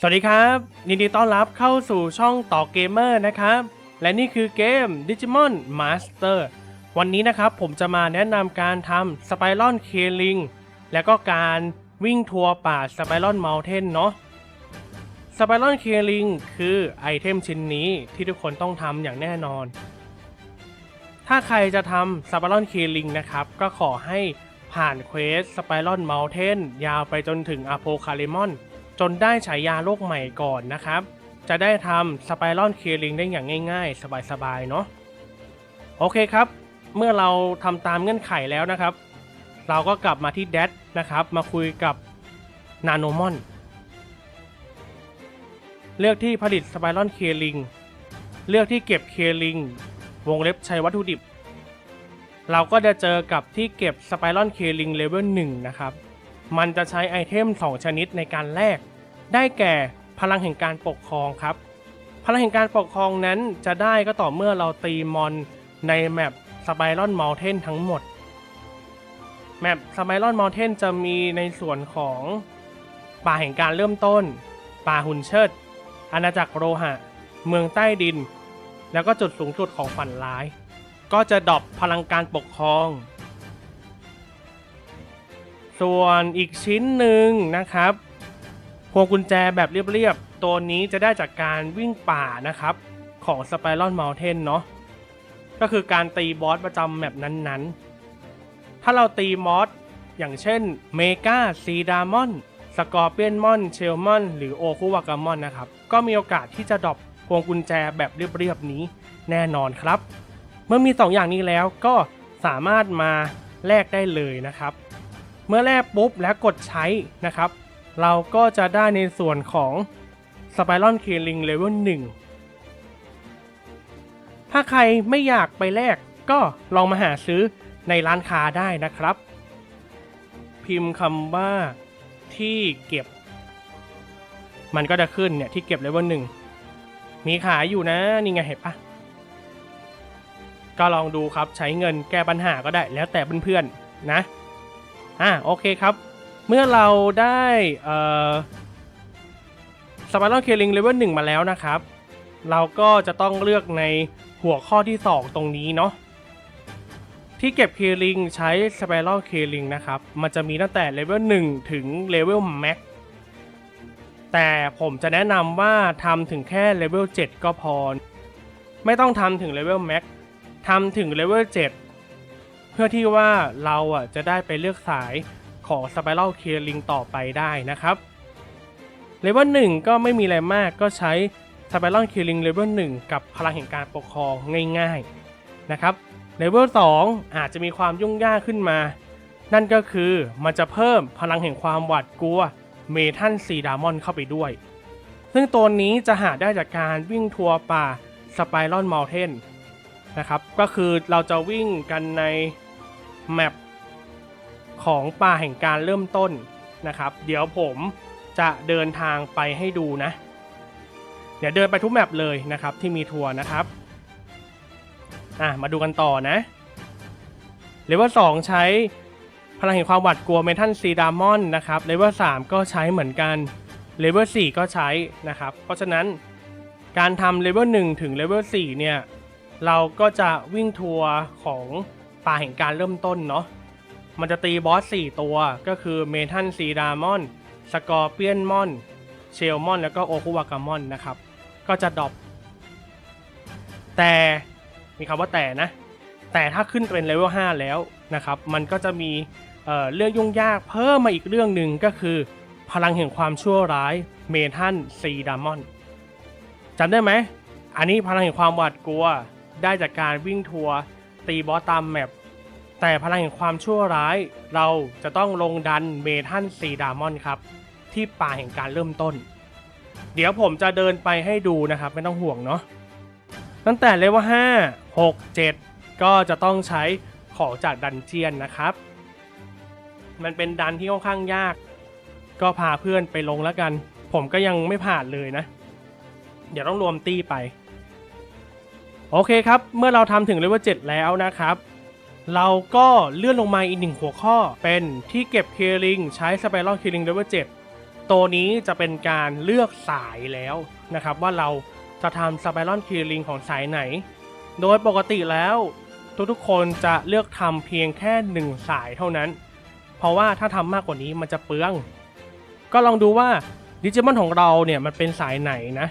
สวัสดีครับยินดีต้อนรับเข้าสู่ช่องต่อเกมเมอร์นะครับ และนี่คือเกม Digimon Master วันนี้นะครับผมจะมาแนะนำการทำ Spiral k i l l i n g และก็การวิ่งทัวร์ป่า Spiral Mountain เนาะ Spiral k i l l i n g คือไอเทมชิ้นนี้ที่ทุกคนต้องทำอย่างแน่นอน ถ้าใครจะทำ Spiral k i l l i n g นะครับ ก็ขอให้ผ่านเควส Spiral Mountain ยาวไปจนถึง a p o c a l y m o n จนได้ฉายาโลกใหม่ก่อนนะครับ จะได้ทำสไปรอนเคลิงได้อย่างง่ายๆ สบายๆเนาะโอเคครับ เมื่อเราทำตามเงื่อนไขแล้วนะครับ เราก็กลับมาที่แดดนะครับ มาคุยกับนาโนมอนเลือกที่ผลิตสไปรอนเคลิงเลือกที่เก็บเคลิงวงเล็บใช้วัตถุดิบ เราก็จะเจอกับที่เก็บสไปรอนเคลิงเลเวล1นะครับ มันจะใช้ไอเทม 2 ชนิดในการแลก ได้แก่พลังแห่งการปกครองครับ พลังแห่งการปกครองนั้นจะได้ก็ต่อเมื่อเราตีมอนในแมปสไปรอนมอลเทนทั้งหมด แมปสไปรอนมอลเทนจะมีในส่วนของป่าแห่งการเริ่มต้น ป่าหุ่นเชิด อาณาจักรโรหะ เมืองใต้ดิน แล้วก็จุดสูงสุดของฝันร้าย ก็จะดรอปพลังการปกครอง ส่วนอีกชิ้นหนึ่งนะครับ พวงกุญแจแบบเรียบๆ ตัวนี้จะได้จากการวิ่งป่านะครับ ของ Spiral Mountain เนาะ ก็คือการตีบอสประจำแมปนั้นๆ ถ้าเราตีมอสอย่างเช่นเมกาซีดามอนสกอร์เปียนมอน เชลมอน หรือโอคุวากามอนนะครับ ก็มีโอกาสที่จะดรอปพวงกุญแจแบบเรียบๆนี้แน่นอนครับ เมื่อมี 2 อย่างนี้แล้วก็สามารถมาแลกได้เลยนะครับ เมื่อแลกปุ๊บแล้วกดใช้นะครับ เราก็จะได้ในส่วนของ Spiral k i l l i n g Level 1 ถ้าใครไม่อยากไปแลกก็ลองมาหาซื้อในร้านค้าได้นะครับ พิมพ์คำว่าที่เก็บ มันก็จะขึ้นเนี่ยที่เก็บ Level 1มีขายอยู่นะนี่ไงเห็นปะก็ลองดูครับใช้เงินแก้ปัญหาก็ได้แล้วแต่เพื่อนๆนะ อ่าโอเคครับ เมื่อเราได้เอ่อสปาร์ลเคลิงเลเวลหนึ่งมาแล้วนะครับ เราก็จะต้องเลือกในหัวข้อที่ 2 ตรงนี้เนาะที่เก็บเคลิงใช้สเปรัลเคลิงนะครับ มันจะมีตั้งแต่เลเวล1ถึงเลเวลแม็กแต่ผมจะแนะนำว่าทำถึงแค่เลเวล7ก็พอ ไม่ต้องทำถึงเลเวลแม็กทำถึงเลเวล7 พื่อที่ว่าเราอะจะได้ไปเลือกสายของ Spiral k i l l i n g ต่อไปได้นะครับเลเวล1ก็ไม่มีอะไรมากก็ใช้ Spiral k i l l i n g เลเวล1กับพลังแห่งการปกครองง่ายๆนะครับเลเวล2อาจจะมีความยุ่งยากขึ้นมา นั่นก็คือมันจะเพิ่มพลังแห่งความหวาดกลัวเมทัลซีดามอนเข้าไปด้วย ซึ่งตัวนี้จะหาได้จากการวิ่งทัวร์ป่า Spiral Mountain นะครับก็คือเราจะวิ่งกันใน แมปของป่าแห่งการเริ่มต้นนะครับ เดี๋ยวผมจะเดินทางไปให้ดูนะ เดี๋ยวเดินไปทุกแมปเลยนะครับที่มีทัวร์นะครับอะมาดูกันต่อนะเลเวล2ใช้พลังแห่งความหวาดกลัวเมทัลซีดามอนนะครับเลเวล3ก็ใช้เหมือนกันเลเวล4ก็ใช้นะครับ เพราะฉะนั้นการทำเลเวล1ถึงเลเวล4เนี่ย เราก็จะวิ่งทัวร์ของ ป่าแห่งการเริ่มต้นเนาะ มันจะตีบอส 4 ตัวก็คือเมทัลซีดามอน สกอร์เปียนมอน เชลมอน แล้วก็โอคุวากามอนนะครับ ก็จะดรอป แต่มีคำว่าแต่นะ แต่ถ้าขึ้นเป็นเลเวล 5 แล้วนะครับ มันก็จะมีเเรื่องยุ่งยากเพิ่มมาอีกเรื่องหนึ่งก็คือ พลังแห่งความชั่วร้ายเมทัลซีดามอนจำได้ไหม อันนี้พลังแห่งความหวาดกลัวได้จากการวิ่งทัวร์ตีบอสตามแมป แต่พลังแห่งความชั่วร้ายเราจะต้องลงดันเมทัลซีดามอนครับ ที่ป่าแห่งการเริ่มต้น เดี๋ยวผมจะเดินไปให้ดูนะครับ ไม่ต้องห่วงเนาะตั้งแต่เลเวล5 6 7 ก็จะต้องใช้ของจากดันเจียนนะครับ มันเป็นดันที่ค่อนข้างยาก ก็พาเพื่อนไปลงแล้วกัน ผมก็ยังไม่ผ่านเลยนะ เดี๋ยวต้องรวมตีไป โอเคครับ เมื่อเราทำถึงเลเวล7แล้วนะครับ เราก็เลื่อนลงมาอีกหนึ่งหัวข้อ เป็นที่เก็บเคลิงใช้สไปรัลเคลิงเลเวล7ตัวนี้จะเป็นการเลือกสายแล้วนะครับว่าเราจะทำสไปรอนคีลิงของสายไหน โดยปกติแล้วทุกๆคนจะเลือกทำเพียงแค่หนึ่งสายเท่านั้น เพราะว่าถ้าทำมากกว่านี้มันจะเปลือง ก็ลองดูว่าดิจิมอนของเราเนี่ยมันเป็นสายไหนนะ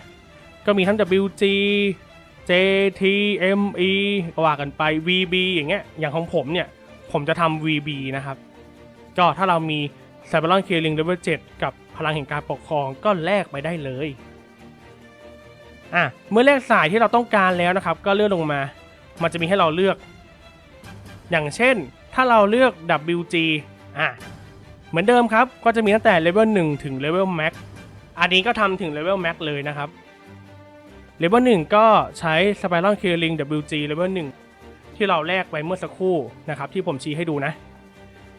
ก็มีทั้ง WG JT ME ก็ว่ากันไป VB อย่างเงี้ย อย่างของผมเนี่ย ผมจะทำ VB นะครับ ก็ถ้าเรามีไซเบอรอนเคลิงเลเวล7กับพลังแห่งการปกครองก็แลกไปได้เลย อะ เมื่อแลกสายที่เราต้องการแล้วนะครับ ก็เลื่อนลงมา มันจะมีให้เราเลือก อย่างเช่น ถ้าเราเลือก WG อะ เหมือนเดิมครับ ก็จะมีตั้งแต่เลเวล1ถึงเลเวล Max อันนี้ก็ทำถึงเลเวล Max เลยนะครับ เลเวล1ก็ใช้ Spiral Killing WG เลเวล1ที่เราแลกไปเมื่อสักครู่นะครับ ที่ผมชี้ให้ดูนะ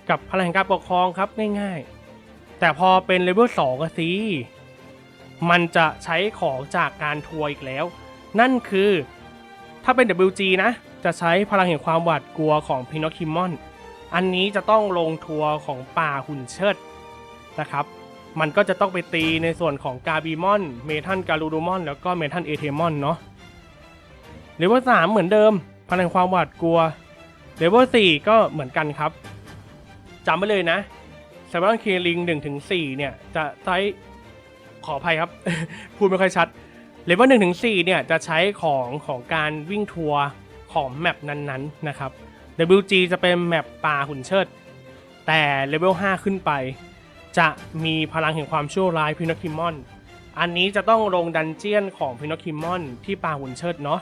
กับพลังแห่งการปกครองครับง่ายๆ แต่พอเป็นเลเวล2ก็สิมันจะใช้ของจากการทัวร์อีกแล้ว นั่นคือถ้าเป็น WG นะ จะใช้พลังแห่งความหวาดกลัวของพินอคิมอน อันนี้จะต้องลงทัวร์ของป่าหุ่นเชิดนะครับ มันก็จะต้องไปตีในส่วนของกาบีมอน เมทัลการูดูมอน แล้วก็เมทัลเอเทมอนเนาะเลเวลสามเหมือนเดิมพลังความหวาดกลัวเลเวลสี่ก็เหมือนกันครับจำไว้เลยนะเซเวอร์เคลิงหนึ่งถึงสี่เนี่ย จะใช้ขออภัยครับ พูดไม่ค่อยชัดเลเวลหนึ่งถึงสี่เนี่ย จะใช้ของของการวิ่งทัวร์ของแมปนั้นๆนะครับ WG จะเป็นแมปป่าหุ่นเชิด แต่เลเวล5ขึ้นไป จะมีพลังแห่งความชั่วร้ายพินอคิมอน อันนี้จะต้องลงดันเจียนของพินอคิมอนที่ป่าหุ่นเชิดเนาะ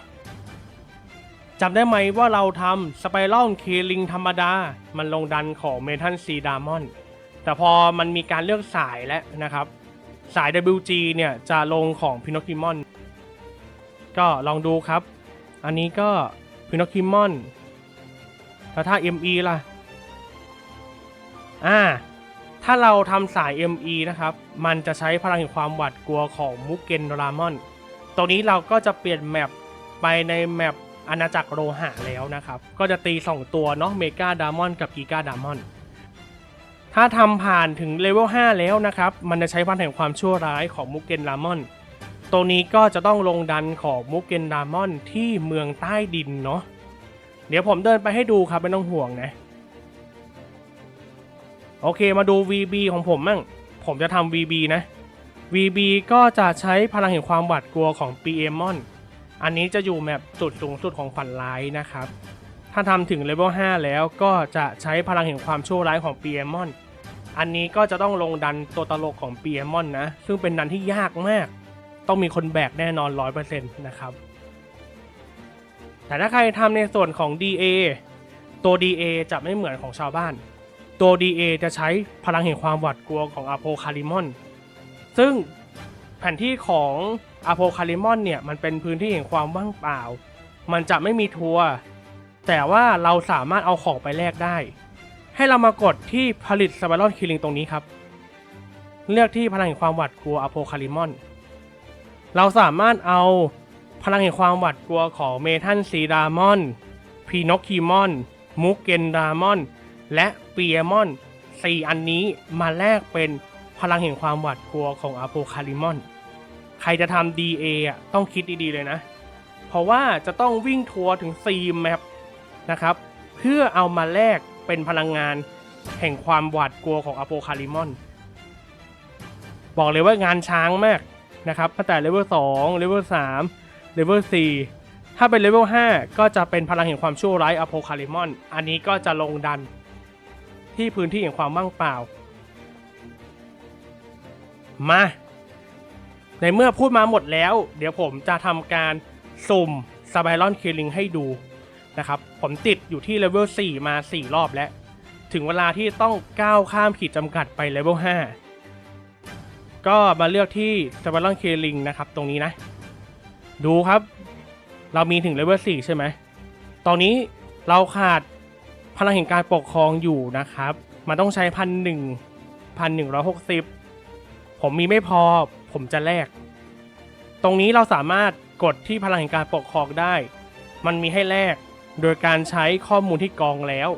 จำได้ไหมว่าเราทำสไปรัลเคลิงธรรมดา มันลงดันของเมทัลซีดามอน แต่พอมันมีการเลือกสายแล้วนะครับ สาย WG เนี่ยจะลงของพินอคิมอน ก็ลองดูครับ อันนี้ก็พินอคิมอนแล้วถ้า ME ล่ะ อ่า ถ้าเราทำสาย ME นะครับ มันจะใช้พลังแห่งความหวาดกลัวของมุกเกนรามอน ตรงนี้เราก็จะเปลี่ยนแมปไปในแมปอาณาจักรโลหะแล้วนะครับ ก็จะตี 2 ตัวเนาะเมกาดามอนกับกีกาดามอน ถ้าทำผ่านถึงเลเวล 5 แล้วนะครับ มันจะใช้พลังแห่งความชั่วร้ายของมุกเกนรามอน ตรงนี้ก็จะต้องลงดันของมุกเกนรามอนที่เมืองใต้ดินเนาะ เดี๋ยวผมเดินไปให้ดูครับไม่ต้องห่วงนะ โอเคมาดู VB ของผมมั่งผมจะทำ VB นะ VB ก็จะใช้พลังแห่งความหวาดกลัวของ PM o n อันนี้จะอยู่แมปจุดสูงสุดของฝันร้ายนะครับ ถ้าทำถึงเลเวล5แล้วก็จะใช้พลังแห่งความชั่วร้ายของ PM o n อันนี้ก็จะต้องลงดันตัวตลกของ PM o n นะ ซึ่งเป็นดันที่ยากมาก ต้องมีคนแบกแน่นอน 100%นะครับ แต่ถ้าใครทำในส่วนของ DA ตัว DA จะไม่เหมือนของชาวบ้าน ตัว DA จะใช้พลังแห่งความหวาดกลัวของอโพคาริมอน ซึ่งแผนที่ของอโพคาริมอนเนี่ยมันเป็นพื้นที่แห่งความว่างเปล่า มันจะไม่มีทัวร์แต่ว่าเราสามารถเอาของไปแลกได้ ให้เรามากดที่ผลิตสไปรอนคิลิงตรงนี้ครับ เลือกที่พลังแห่งความหวาดกลัวอโพคาริมอน เราสามารถเอาพลังแห่งความหวาดกลัวของเมทัลซีดามอนพีนอคคิมอน มุกเกนดามอน และ เปียมอนสี่อันนี้มาแลกเป็นพลังแห่งความหวาดกลัวของอโพคาริมอน ใครจะทำ DA อะต้องคิดดีๆเลยนะ เพราะว่าจะต้องวิ่งทัวร์ถึง4แมปนะครับ เพื่อเอามาแลกเป็นพลังงานแห่งความหวาดกลัวของอโพคาริมอน บอกเลยว่างานช้างมากนะครับตั้งแต่เลเวล2เลเวล3เลเวล4ถ้าเป็นเลเวล5ก็จะเป็นพลังแห่งความชั่วร้ายอโพคาริมอน อันนี้ก็จะลงดัน ที่พื้นที่แห่งความว่างเปล่า มา ในเมื่อพูดมาหมดแล้ว เดี๋ยวผมจะทำการสุ่มสไปรอนคิลิงให้ดูนะครับ ผมติดอยู่ที่เลเวล 4 มา 4 รอบแล้ว ถึงเวลาที่ต้องก้าวข้ามขีดจำกัดไปเลเวล 5 ก็มาเลือกที่สไปรอนคิลิงนะครับ ตรงนี้นะ ดูครับ เรามีถึงเลเวล 4 ใช่ไหม ตอนนี้เราขาด พลังแห่งการปกครองอยู่นะครับ มันต้องใช้พันหนึ่งพันหนึ่งร้อยหกสิบผมมีไม่พอผมจะแลก ตรงนี้เราสามารถกดที่พลังแห่งการปกครองได้ มันมีให้แลกโดยการใช้ข้อมูลที่กองแล้ว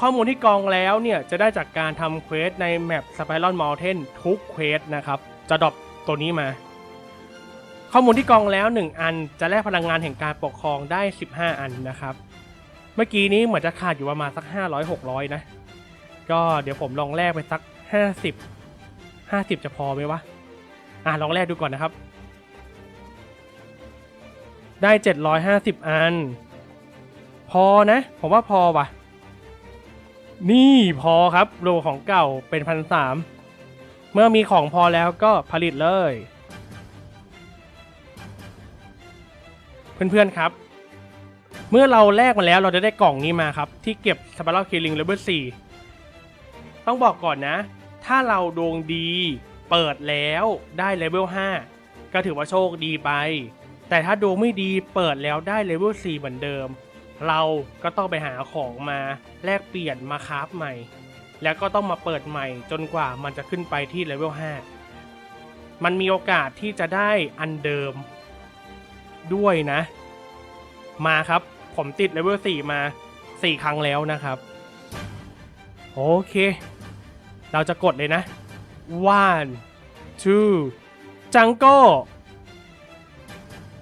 ข้อมูลที่กองแล้วเนี่ยจะได้จากการทำเควสในแมป Spiral Mountain ทุกเควสนะครับ จะดรอปตัวนี้มา ข้อมูลที่กองแล้ว 1 อันจะแลกพลังงานแห่งการปกครองได้ 15 อันนะครับ เมื่อกี้นี้เหมือนจะขาดอยู่ประมาณสัก 500-600 นะ ก็เดี๋ยวผมลองแลกไปสัก 50 50 จะพอไหมวะ อะลองแลกดูก่อนนะครับ ได้ 750 อัน พอนะ ผมว่าพอวะนี่พอครับโลของเก่าเป็นพันสามเมื่อมีของพอแล้วก็ผลิตเลย เพื่อนๆครับ เมื่อเราแลกมาแล้วเราจะได้กล่องนี้มาครับ ที่เก็บสปาร์ลคิลิงเลเวล4ต้องบอกก่อนนะ ถ้าเราดวงดีเปิดแล้วได้เลเวล5ก็ถือว่าโชคดีไป แต่ถ้าดวงไม่ดีเปิดแล้วได้เลเวล4เหมือนเดิม เราก็ต้องไปหาของมาแลกเปลี่ยนมาคราฟใหม่ แล้วก็ต้องมาเปิดใหม่จนกว่ามันจะขึ้นไปที่เลเวล5มันมีโอกาสที่จะได้อันเดิมด้วยนะ มาครับ ผมติดเลเวล4มา4ครั้งแล้วนะครับ โอเค เราจะกดเลยนะ one two จังโก้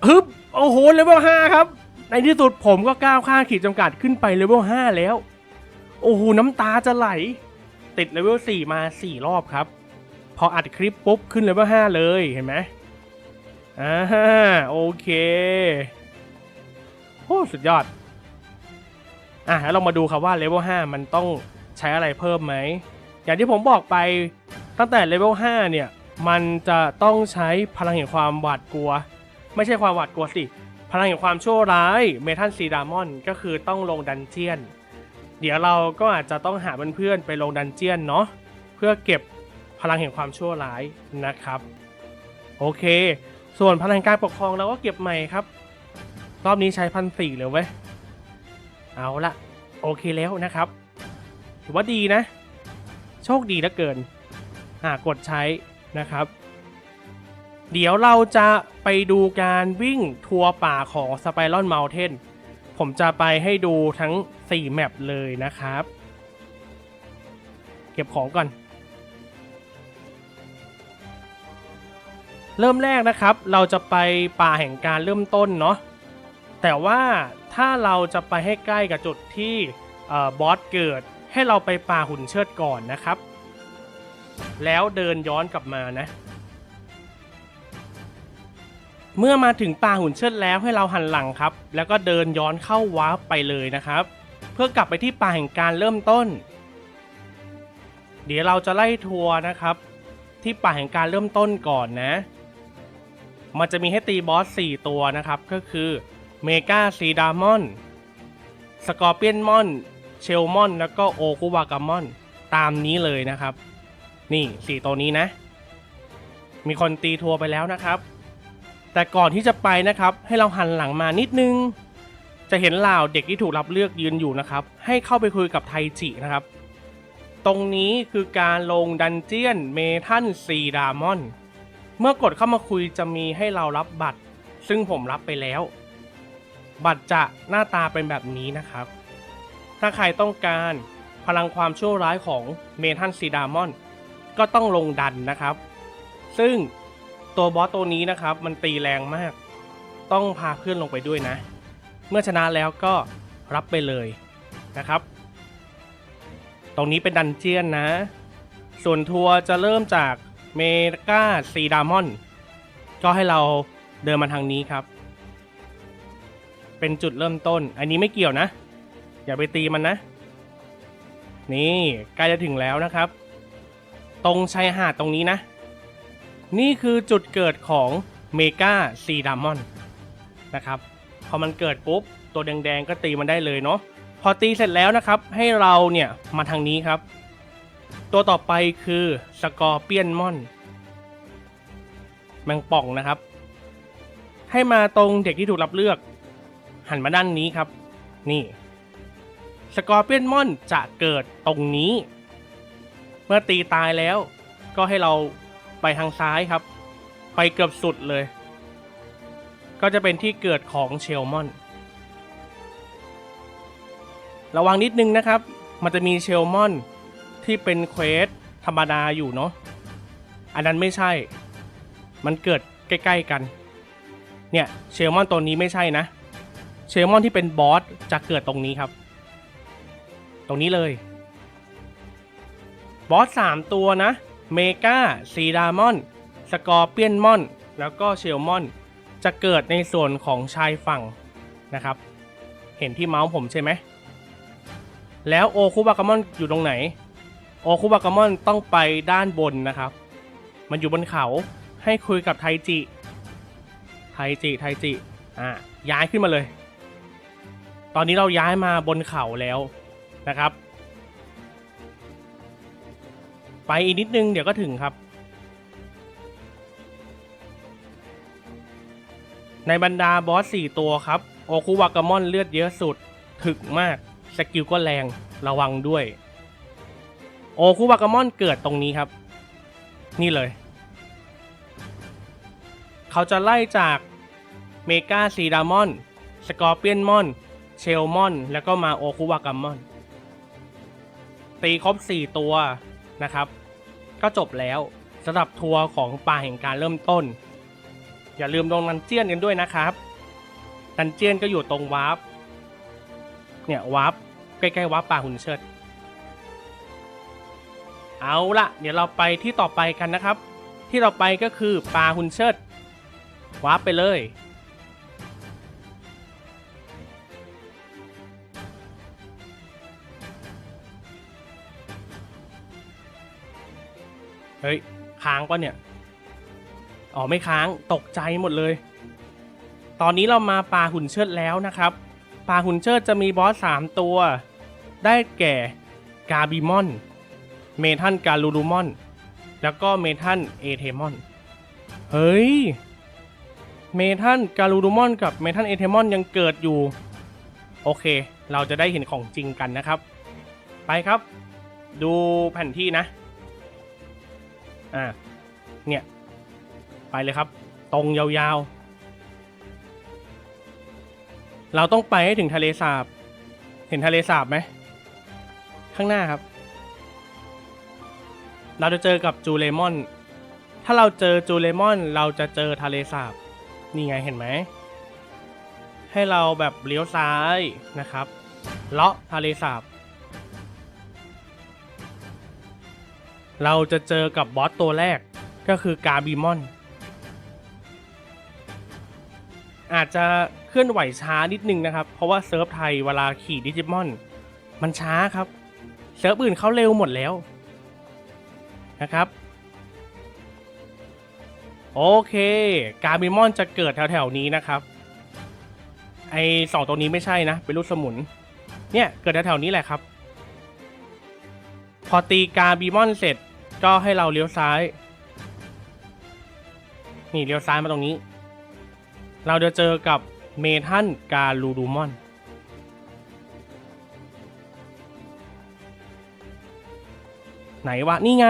ฮึบโอ้โหเลเวล5ครับ ในที่สุดผมก็ก้าวข้ามขีดจำกัดขึ้นไปเลเวล5แล้ว โอ้โหน้ำตาจะไหล ติดเลเวล4มา4รอบครับ พออัดคลิปปุ๊บขึ้นเลเวล5เลยเห็นไหมอ่าโอเค โอ้สุดยอด อะแล้วเรามาดูครับว่าเลเวล5มันต้องใช้อะไรเพิ่มไหม อย่างที่ผมบอกไปตั้งแต่เลเวล5เนี่ย มันจะต้องใช้พลังแห่งความหวาดกลัว ไม่ใช่ความหวาดกลัวสิ พลังแห่งความชั่วร้ายเมทัลซีดามอนก็คือต้องลงดันเจียน เดี๋ยวเราก็อาจจะต้องหาเพื่อนๆไปลงดันเจียนเนาะเพื่อเก็บพลังแห่งความชั่วร้ายนะครับ โอเค ส่วนพลังการปกครองเราก็เก็บใหม่ครับ รอบนี้ใช้พันสี่เลยเว้ย เอาละโอเคแล้วนะครับ ถือว่าดีนะ โชคดีเหลือเกินอ่ากดใช้นะครับ เดี๋ยวเราจะไปดูการวิ่งทัวร์ป่าของ Spiral Mountain ผมจะไปให้ดูทั้ง 4 แมปเลยนะครับ เก็บของก่อน เริ่มแรกนะครับ เราจะไปป่าแห่งการเริ่มต้นเนาะ แต่ว่าถ้าเราจะไปให้ใกล้กับจุดที่บอสเกิดให้เราไปป่าหุ่นเชิดก่อนนะครับ แล้วเดินย้อนกลับมานะ เมื่อมาถึงป่าหุ่นเชิดแล้วให้เราหันหลังครับ แล้วก็เดินย้อนเข้าวาร์ปไปเลยนะครับ เพื่อกลับไปที่ป่าแห่งการเริ่มต้น เดี๋ยวเราจะไล่ทัวร์นะครับ ที่ป่าแห่งการเริ่มต้นก่อนนะ มันจะมีให้ตีบอส 4 ตัวนะครับก็คือ เมกาซีดามอน สกอร์เปียนมอน เชลมอน แล้วก็โอคุวากามอน ตามนี้เลยนะครับ นี่4ตัวนี้นะ มีคนตีทัวร์ไปแล้วนะครับ แต่ก่อนที่จะไปนะครับ ให้เราหันหลังมานิดนึง จะเห็นเหล่าเด็กที่ถูกรับเลือกยืนอยู่นะครับ ให้เข้าไปคุยกับไทจินะครับ ตรงนี้คือการลงดันเจียนเมทัลซีดามอน เมื่อกดเข้ามาคุยจะมีให้เรารับบัตร ซึ่งผมรับไปแล้ว บัตรจะหน้าตาเป็นแบบนี้นะครับ ถ้าใครต้องการพลังความชั่วร้ายของเมทัลซีดามอน ก็ต้องลงดันนะครับ ซึ่งตัวบอสตัวนี้นะครับ มันตีแรงมาก ต้องพาเพื่อนลงไปด้วยนะ เมื่อชนะแล้วก็รับไปเลยนะครับ ตรงนี้เป็นดันเจียนนะ ส่วนทัวร์จะเริ่มจากเมกาซีดามอน ก็ให้เราเดินมาทางนี้ครับ เป็นจุดเริ่มต้น อันนี้ไม่เกี่ยวนะ อย่าไปตีมันนะ นี่ใกล้จะถึงแล้วนะครับ ตรงชายหาดตรงนี้นะ นี่คือจุดเกิดของเมกาซีดามอนนะครับ พอมันเกิดปุ๊บ ตัวแดงๆก็ตีมันได้เลยเนาะ พอตีเสร็จแล้วนะครับ ให้เราเนี่ยมาทางนี้ครับ ตัวต่อไปคือสกอร์เปียนมอน แมงป่องนะครับ ให้มาตรงเด็กที่ถูกรับเลือก หันมาด้านนี้ครับ นี่สกอร์เปียนมอนจะเกิดตรงนี้ เมื่อตีตายแล้ว ก็ให้เราไปทางซ้ายครับ ไปเกือบสุดเลย ก็จะเป็นที่เกิดของเชลมอน ระวังนิดนึงนะครับ มันจะมีเชลมอนที่เป็นเควสธรรมดาอยู่เนาะอันนั้นไม่ใช่ มันเกิดใกล้ ๆกัน เนี่ยเชลมอนตัวนี้ไม่ใช่นะ เชลมอนที่เป็นบอสจะเกิดตรงนี้ครับ ตรงนี้เลย บอสสามตัวนะเมกาซีดามอน สกอร์เปียนมอน แล้วก็เชลมอน จะเกิดในส่วนของชายฝั่งนะครับ เห็นที่เมาส์ผมใช่ไหม แล้วโอคุบากามอนอยู่ตรงไหน โอคุบากามอนต้องไปด้านบนนะครับ มันอยู่บนเขาให้คุยกับไทจิ ไทจิ ไทจิ อะย้ายขึ้นมาเลย ตอนนี้เราย้ายมาบนเขาแล้วนะครับ ไปอีกนิดนึงเดี๋ยวก็ถึงครับ ในบรรดาบอส 4 ตัวครับ โอคุวากามอนเลือดเยอะสุด ถึกมาก สกิลก็แรงระวังด้วย โอคุวากามอนเกิดตรงนี้ครับ นี่เลย เขาจะไล่จากเมกาซีดามอน สกอร์เปียนมอน เชลมอน แล้วก็มาโอคุวากามอน ตีครบ 4 ตัวนะครับ ก็จบแล้วสำหรับทัวร์ของป่าแห่งการเริ่มต้น อย่าลืมลงดันเจียนกันด้วยนะครับ ดันเจียนก็อยู่ตรงวาร์ปเนี่ยวาร์ปใกล้ๆวาร์ปป่าหุ่นเชิด เอาละเดี๋ยวเราไปที่ต่อไปกันนะครับ ที่ต่อไปก็คือป่าหุ่นเชิดวาร์ปไปเลย เฮ้ย ค้างปะเนี่ย อ๋อไม่ค้างตกใจหมดเลย ตอนนี้เรามาปลาหุ่นเชิดแล้วนะครับปลาหุ่นเชิดจะมีบอสสามตัว ได้แก่กาบิมอน เมทันการูรูมอน แล้วก็เมทันเอเทมอน เฮ้ย เมทันการูรูมอนกับเมทันเอเทมอนยังเกิดอยู่ โอเค เราจะได้เห็นของจริงกันนะครับ ไปครับ ดูแผนที่นะ อ่าเนี่ย ไปเลยครับ ตรงยาวๆ เราต้องไปให้ถึงทะเลสาบ เห็นทะเลสาบไหม ข้างหน้าครับ เราจะเจอกับจูเลมอน ถ้าเราเจอจูเลมอน เราจะเจอทะเลสาบ นี่ไงเห็นไหม ให้เราแบบเลี้ยวซ้ายนะครับ เลาะทะเลสาบ เราจะเจอกับบอสตัวแรกก็คือกาบิมอน อาจจะเคลื่อนไหวช้านิดนึงนะครับ เพราะว่าเซิร์ฟไทยเวลาขี่ดิจิมอน มันช้าครับ เซิร์ฟอื่นเขาเร็วหมดแล้วนะครับ โอเค กาบิมอนจะเกิดแถวๆนี้นะครับไอสองตัวนี้ไม่ใช่นะ เป็นลูกสมุน เนี่ย เกิดแถวๆนี้แหละครับ พอตีกาบิมอนเสร็จ ก็ให้เราเลี้ยวซ้าย นี่เลี้ยวซ้ายมาตรงนี้ เราจะเจอกับเมทันกาลูดูมอน ไหนวะ นี่ไง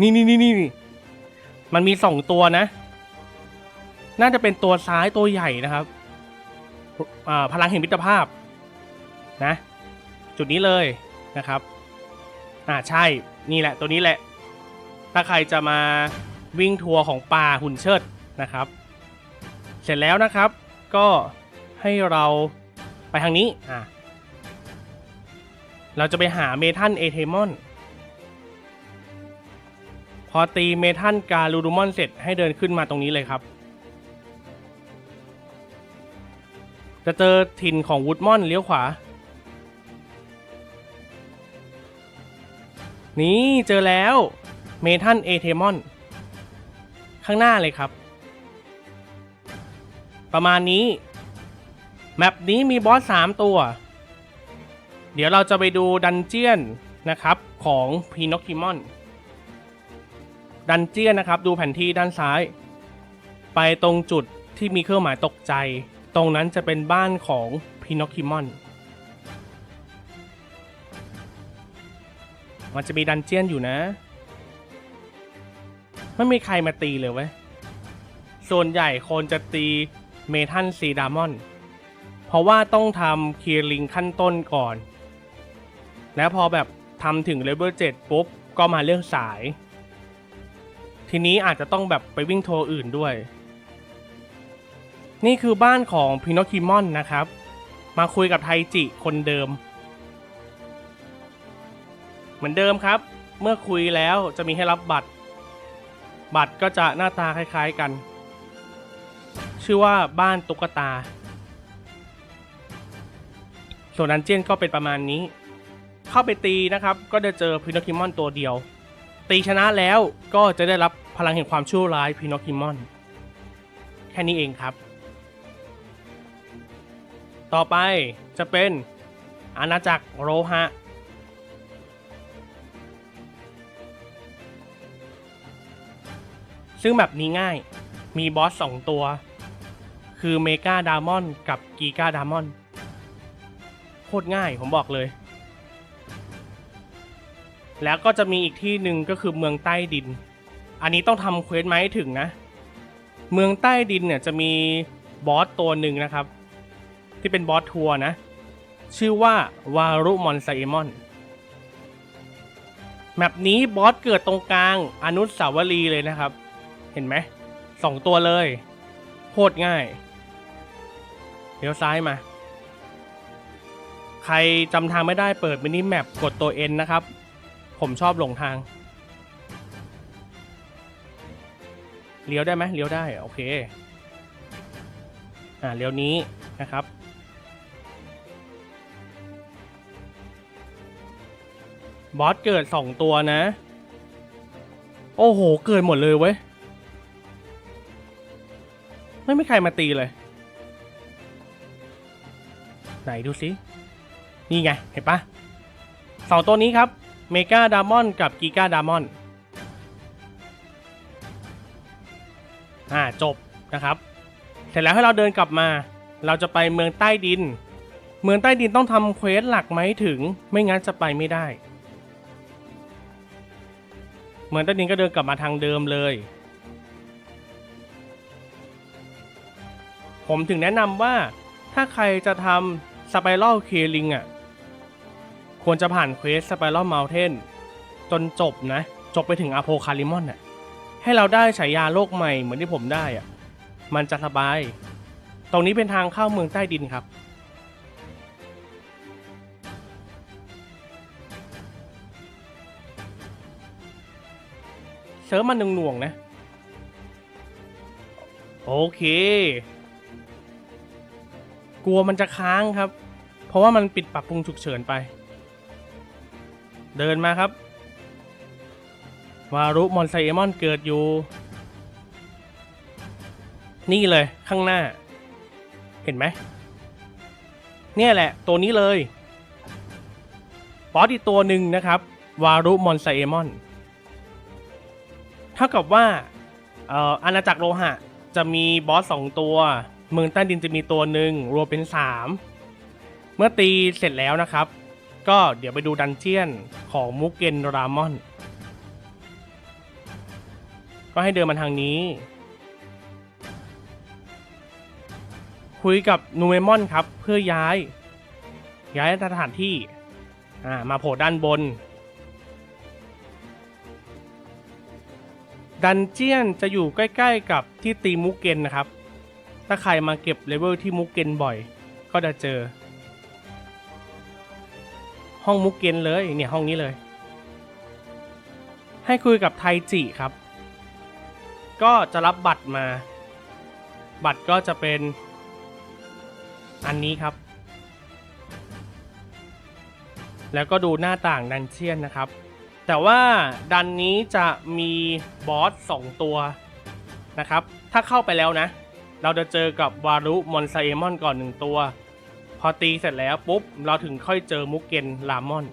นี่นี่นี่นี่มันมีสองตัวนะ น่าจะเป็นตัวซ้ายตัวใหญ่นะครับอ่าพลังแห่งมิตรภาพนะ จุดนี้เลยนะครับ อ่าใช่ นี่แหละตัวนี้แหละ ถ้าใครจะมาวิ่งทัวร์ของป่าหุ่นเชิดนะครับ เสร็จแล้วนะครับ ก็ให้เราไปทางนี้อ่าเราจะไปหาเมทันเอเทมอน พอตีเมทันกาลูดูมอนเสร็จให้เดินขึ้นมาตรงนี้เลยครับ จะเจอถิ่นของวูดมอนเลี้ยวขวา นี่เจอแล้ว เมทันเอเทมอนข้างหน้าเลยครับ ประมาณนี้ แมปนี้มีบอส 3 ตัว เดี๋ยวเราจะไปดูดันเจียนนะครับของพีนอกิมอน ดันเจียนนะครับ ดูแผนที่ด้านซ้าย ไปตรงจุดที่มีเครื่องหมายตกใจ ตรงนั้นจะเป็นบ้านของพีนอกิมอน มันจะมีดันเจียนอยู่นะ ไม่มีใครมาตีเลยเว้ย ส่วนใหญ่คนจะตีเมทันซีดามอน เพราะว่าต้องทำเคียร์ลิงขั้นต้นก่อน แล้วพอแบบทำถึงเลเวล7ปุ๊บ ก็มาเรื่องสาย ทีนี้อาจจะต้องแบบไปวิ่งโทรอื่นด้วย นี่คือบ้านของพินอคิมอนนะครับ มาคุยกับไทจิคนเดิม เหมือนเดิมครับ เมื่อคุยแล้วจะมีให้รับบัตร บัตรก็จะหน้าตาคล้ายๆกัน ชื่อว่าบ้านตุ๊กตา ส่วนดันเจียนก็เป็นประมาณนี้ เข้าไปตีนะครับ ก็จะเจอพินอคิมอนตัวเดียว ตีชนะแล้วก็จะได้รับพลังแห่งความชั่วร้ายพินอคิมอน แค่นี้เองครับ ต่อไปจะเป็นอาณาจักรโรหะ ซึ่งแบบนี้ง่าย มีบอสสองตัว คือเมกาดามอนกับกีกาดามอน โคตรง่ายผมบอกเลย แล้วก็จะมีอีกที่หนึ่งก็คือเมืองใต้ดิน อันนี้ต้องทำเควสมาให้ถึงนะ เมืองใต้ดินเนี่ยจะมีบอสตัวหนึ่งนะครับ ที่เป็นบอสทัวร์นะ ชื่อว่าวารุมอนไซมอนแมปนี้บอสเกิดตรงกลางอนุสาวรีย์เลยนะครับ เห็นไหมสองตัวเลยโคตรง่ายเลี้ยวซ้ายมา ใครจำทางไม่ได้เปิดมินิแมปกดตัว N นะครับ ผมชอบหลงทางเลี้ยวได้ไหมเลี้ยวได้โอเคอ่าเลี้ยวนี้นะครับ บอสเกิดสองตัวนะ โอ้โห เกิดหมดเลยเว้ย ไม่มีใครมาตีเลย ไหนดูสิ นี่ไง เห็นปะสองตัวนี้ครับ เมกาดามอนกับกีกาดามอนอ่าจบนะครับ เสร็จแล้วให้เราเดินกลับมา เราจะไปเมืองใต้ดิน เมืองใต้ดินต้องทำเควสหลักไหมถึง ไม่งั้นจะไปไม่ได้ เมืองใต้ดินก็เดินกลับมาทางเดิมเลย ผมถึงแนะนำว่าถ้าใครจะทำสไปรัลเคลิงอะ ควรจะผ่านเควสสไปรัลเมลเทนจนจบนะ จบไปถึงอโพคาลิมอนอะ ให้เราได้ฉายาโลกใหม่เหมือนที่ผมได้อะ มันจะสบาย ตรงนี้เป็นทางเข้าเมืองใต้ดินครับ เซิร์ฟมันหน่วงๆนะ โอเค กลัวมันจะค้างครับ เพราะว่ามันปิดปรับปรุงฉุกเฉินไป เดินมาครับ วารุมอนไซเอมอนเกิดอยู่ นี่เลยข้างหน้า เห็นไหม เนี่ยแหละ ตัวนี้เลยบอสอีกตัวหนึ่งนะครับ วารุมอนไซเอมอนเท่ากับว่าเอ่ออาณาจักรโลหะจะมีบอสสองตัว เมืองใต้ดินจะมีตัวหนึ่งรวมเป็นสามเมื่อตีเสร็จแล้วนะครับ ก็เดี๋ยวไปดูดันเจียนของมุกเกนรามอน ก็ให้เดินมาทางนี้ คุยกับนูเมมอนครับ เพื่อย้าย ย้ายสถานที่อ่ามาโผล่ด้านบนดันเจียนจะอยู่ใกล้ ๆ กับที่ตีมุกเกนนะครับ ถ้าใครมาเก็บเลเวลที่มุกเกนบ่อย ก็จะเจอ ห้องมุกเกนเลยเนี่ยห้องนี้เลย ให้คุยกับไทจิครับ ก็จะรับบัตรมา บัตรก็จะเป็นอันนี้ครับ แล้วก็ดูหน้าต่างดันเจียนนะครับ แต่ว่าดันนี้จะมีบอส 2 ตัวนะครับ ถ้าเข้าไปแล้วนะ เราจะเจอกับวารุมอนไซเอมอนก่อนหนึ่งตัว พอตีเสร็จแล้วปุ๊บ เราถึงค่อยเจอมุกเกนลามอน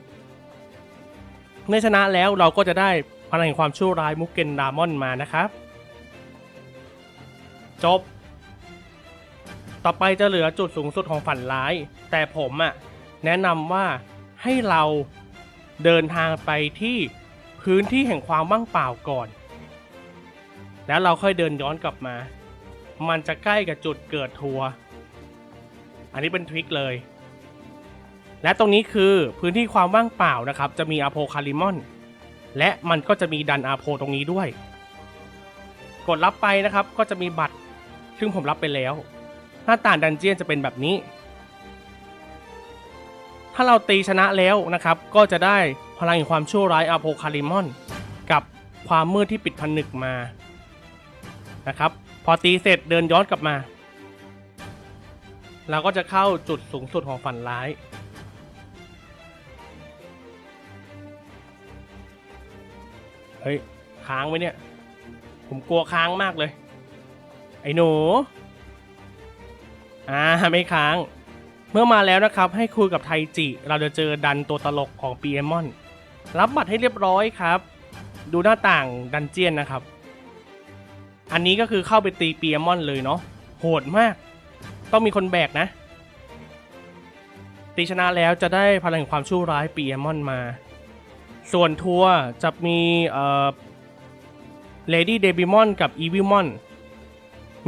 เมื่อชนะแล้วเราก็จะได้พลังแห่งความชั่วร้ายมุกเกนลามอนมานะครับ จบ ต่อไปจะเหลือจุดสูงสุดของฝันร้าย แต่ผมอะแนะนำว่าให้เราเดินทางไปที่พื้นที่แห่งความว่างเปล่าก่อน แล้วเราค่อยเดินย้อนกลับมา มันจะใกล้กับจุดเกิดทัวร์อันนี้เป็นทริคเลย และตรงนี้คือพื้นที่ความว่างเปล่านะครับ จะมีอาโพคาริมอน และมันก็จะมีดันอาโพตรงนี้ด้วย กดรับไปนะครับก็จะมีบัตร ซึ่งผมรับไปแล้ว หน้าต่างดันเจียนจะเป็นแบบนี้ ถ้าเราตีชนะแล้วนะครับ ก็จะได้พลังแห่งความชั่วร้ายอาโพคาริมอน กับความมืดที่ปิดผนึกมานะครับ พอตีเสร็จเดินย้อนกลับมา เราก็จะเข้าจุดสูงสุดของฝันร้าย เฮ้ย ค้างไว้เนี่ย ผมกลัวค้างมากเลย ไอ้หนู อ่า ไม่ค้าง เมื่อมาแล้วนะครับ ให้คุยกับไทจิ เราจะเจอดันตัวตลกของปีเอมอน รับบัตรให้เรียบร้อยครับ ดูหน้าต่างดันเจียนนะครับ อันนี้ก็คือเข้าไปตีปีเอมอนเลยเนาะโหดมาก ต้องมีคนแบกนะ ตีชนะแล้วจะได้พลังแห่งความชั่วร้ายปีเอมอนมา ส่วนทัวร์จะมีเอ่อเลดี้เดบิมอนกับอีวิมอน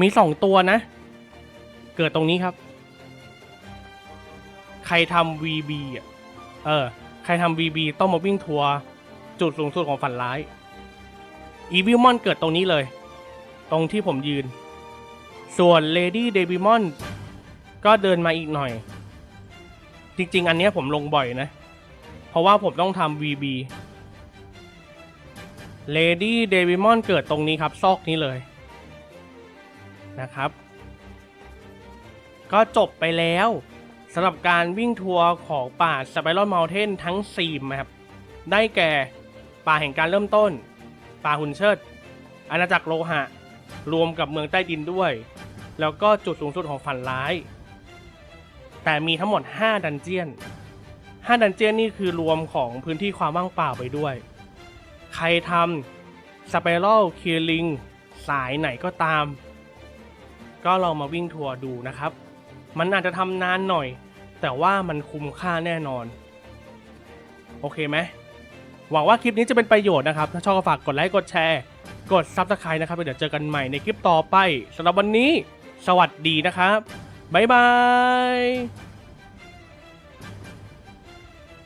มีสองตัวนะ เกิดตรงนี้ครับ ใครทำ VB อะเออ ใครทำ VB ต้องมาวิ่งทัวร์จุดสูงสุดของฝันร้าย อีวิมอนเกิดตรงนี้เลย ตรงที่ผมยืน ส่วน Lady d e b i m o n ก็เดินมาอีกหน่อย จริง ๆ อันนี้ผมลงบ่อยนะ เพราะว่าผมต้องทำ VB Lady d e b i m o n เกิดตรงนี้ครับ ซอกนี้เลยนะครับ ก็จบไปแล้วสำหรับการวิ่งทัวร์ของป่า Spiral Mountain ทั้ง4แมปได้แก่ป่าแห่งการเริ่มต้น ป่าหุ่นเชิด อาณาจักรโลหะ รวมกับเมืองใต้ดินด้วย แล้วก็จุดสูงสุดของฝันร้าย แต่มีทั้งหมด 5 ดันเจียน 5 ดันเจียนนี่คือรวมของพื้นที่ความว่างเปล่าไปด้วย ใครทำสเปร a l คิลลิงสายไหนก็ตาม ก็ลองมาวิ่งทัวร์ดูนะครับ มันอาจจะทำนานหน่อย แต่ว่ามันคุ้มค่าแน่นอน โอเคไหม หวังว่าคลิปนี้จะเป็นประโยชน์นะครับ ถ้าชอบก็ฝากกดไลค์ กดแชร์ กดซับสไครต์นะครับเดี๋ยวเจอกันใหม่ในคลิปต่อไปสำหรับวันนี้ สวัสดีนะครับ บ๊ายบาย